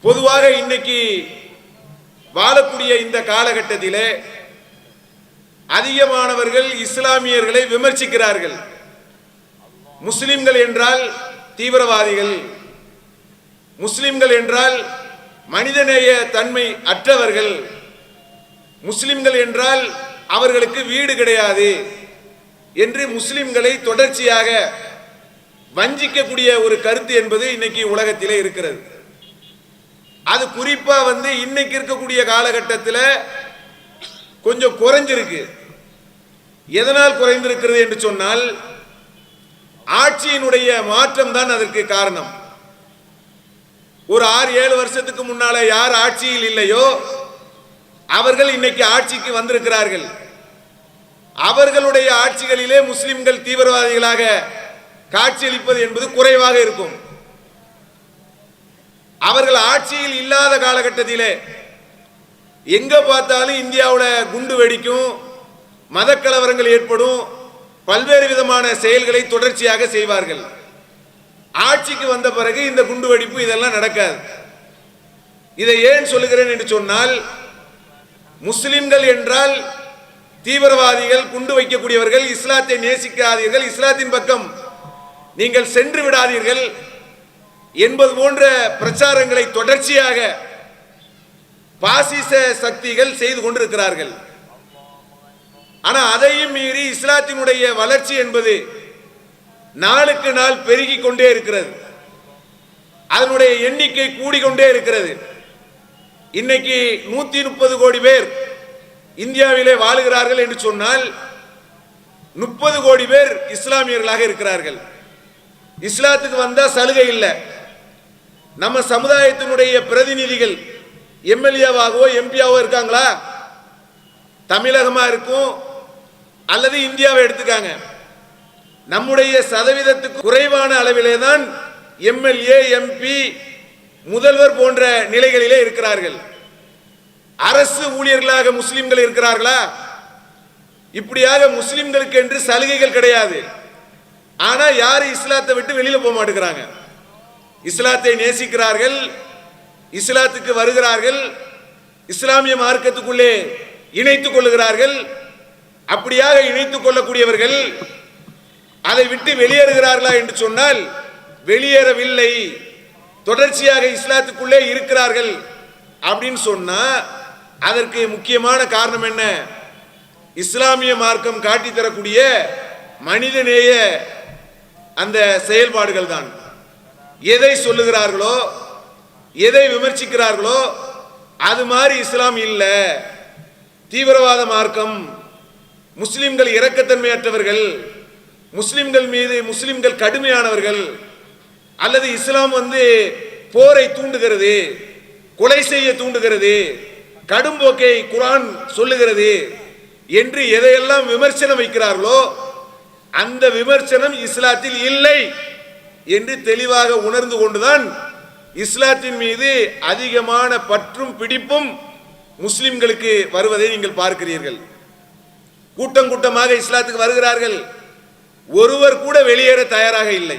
பொதுவாக இன்னைக்கு வாழக்கூடிய இந்த காலகட்டத்திலே அதிகமானவர்கள் இஸ்லாமியர்களை விமர்சிக்கிறார்கள். முஸ்லிம்கள் என்றால் தீவிரவாதிகள். முஸ்லிம்கள் என்றால் மனிதநேய தன்மை அற்றவர்கள். முஸ்லிம்கள் என்றால் அவர்களுக்கு வீடு கிடையாது என்று முஸ்லிம்களை தொடர்ச்சியாக வஞ்சிக்கக்கூடிய ஒரு கருத்து என்பது இன்னைக்கு உலகத்திலே இருக்கிறது. அது குறிப்பாக வந்து இன்னைக்கு இருக்கக்கூடிய காலகட்டத்தில் கொஞ்சம் குறைஞ்சிருக்கு. எதனால் குறைந்திருக்கிறது என்று சொன்னால் ஆட்சியினுடைய மாற்றம் தான் அதற்கு காரணம். ஒரு ஆறு ஏழு வருஷத்துக்கு முன்னால யார் ஆட்சியில் இல்லையோ அவர்கள் இன்னைக்கு ஆட்சிக்கு வந்திருக்கிறார்கள். அவர்களுடைய ஆட்சிகளிலே முஸ்லிம்கள் தீவிரவாதிகளாக காட்சியளிப்பது என்பது குறைவாக இருக்கும். அவர்கள் ஆட்சியில் இல்லாத காலகட்டத்திலே எங்க பார்த்தாலும் இந்தியாவில் குண்டு வெடிக்கும் மதக்கலவரங்கள் ஏற்படும் பல்வேறு விதமான செயல்களை தொடர்ச்சியாக செய்வார்கள். ஆட்சிக்கு வந்த பிறகு இந்த குண்டு வெடிப்பு இதெல்லாம் நடக்காது. இதை ஏன் சொல்லுகிறேன் என்று சொன்னால் முஸ்லிம்கள் என்றால் தீவிரவாதிகள் குண்டு வைக்கக்கூடியவர்கள் இஸ்லாத்தை நேசிக்காதீர்கள் இஸ்லாத்தின் பக்கம் நீங்கள் சென்று விடாதீர்கள் என்பது போன்ற பிரச்சாரங்களை தொடர்ச்சியாக பாசிச சக்திகள் செய்து கொண்டிருக்கிறார்கள். ஆனால் அதையும் மீறி இஸ்லாத்தினுடைய வளர்ச்சி என்பது நாளுக்கு நாள் பெருகி கொண்டே இருக்கிறது. அதனுடைய எண்ணிக்கை கூடிக்கொண்டே இருக்கிறது. இன்னைக்கு நூத்தி முப்பது கோடி பேர் இந்தியாவிலே வாழுகிறார்கள் என்று சொன்னால் முப்பது கோடி பேர் இஸ்லாமியர்களாக இருக்கிறார்கள். இஸ்லாத்துக்கு வந்தா சலுகை இல்லை. நம்ம சமுதாயத்தினுடைய பிரதிநிதிகள் எம்எல்ஏவாகவோ எம்பியாவோ இருக்காங்களா? தமிழகமாக இருக்கும் அல்லது இந்தியாவை எடுத்துக்காங்க. நம்முடைய சதவீதத்துக்கு குறைவான அளவிலே தான் எம்எல்ஏ எம்பி முதல்வர் போன்ற நிலைகளிலே இருக்கிறார்கள். அரசு ஊழியர்களாக முஸ்லிம்கள் இருக்கிறார்களா? இப்படியாக முஸ்லிம்களுக்கு என்று சலுகைகள் கிடையாது. ஆனால் யாரும் இஸ்லாத்தை விட்டு வெளியில் போக மாட்டேங்கிறாங்க? இஸ்லாத்தை நேசிக்கிறார்கள் இஸ்லாத்துக்கு வருகிறார்கள் இஸ்லாமிய மார்க்கத்துக்குள்ளே இணைத்துக் கொள்ளுகிறார்கள் அப்படியாக இணைத்துக் கொள்ளக்கூடியவர்கள் அதை விட்டு வெளியேறுகிறார்களா என்று சொன்னால் வெளியேறவில்லை. தொடர்ச்சியாக இஸ்லாத்துக்குள்ளே இருக்கிறார்கள் அப்படின்னு சொன்னா அதற்கு முக்கியமான காரணம் என்ன? இஸ்லாமிய மார்க்கம் காட்டி தரக்கூடிய மனிதநேய அந்த செயல்பாடுகள் தான் எதை சொல்லுகிறார்களோ எதை விமர்சிக்கிறார்களோ அது மாதிரி இஸ்லாம் இல்லை. தீவிரவாத மார்க்கம் முஸ்லிம்கள் இரக்கத்தன்மையற்றவர்கள் முஸ்லிம்கள் மீது முஸ்லிம்கள் கடுமையானவர்கள் அல்லது இஸ்லாம் வந்து போரை தூண்டுகிறது கொலை செய்ய தூண்டுகிறது கடும்போக்கை குரான் சொல்லுகிறது என்று எதையெல்லாம் விமர்சனம் வைக்கிறார்களோ அந்த விமர்சனம் இஸ்லாத்தில் இல்லை. என்று தெளிவாக உணர்ந்து கொண்டுதான் இஸ்லாத்தின் மீது அதிகமான பற்றும் பிடிப்பும் முஸ்லிம்களுக்கு வருவதை நீங்கள் பார்க்கிறீர்கள். கூட்டம் கூட்டமாக இஸ்லாத்துக்கு வருகிறார்கள். ஒருவர் கூட வெளியேற தயாராக இல்லை.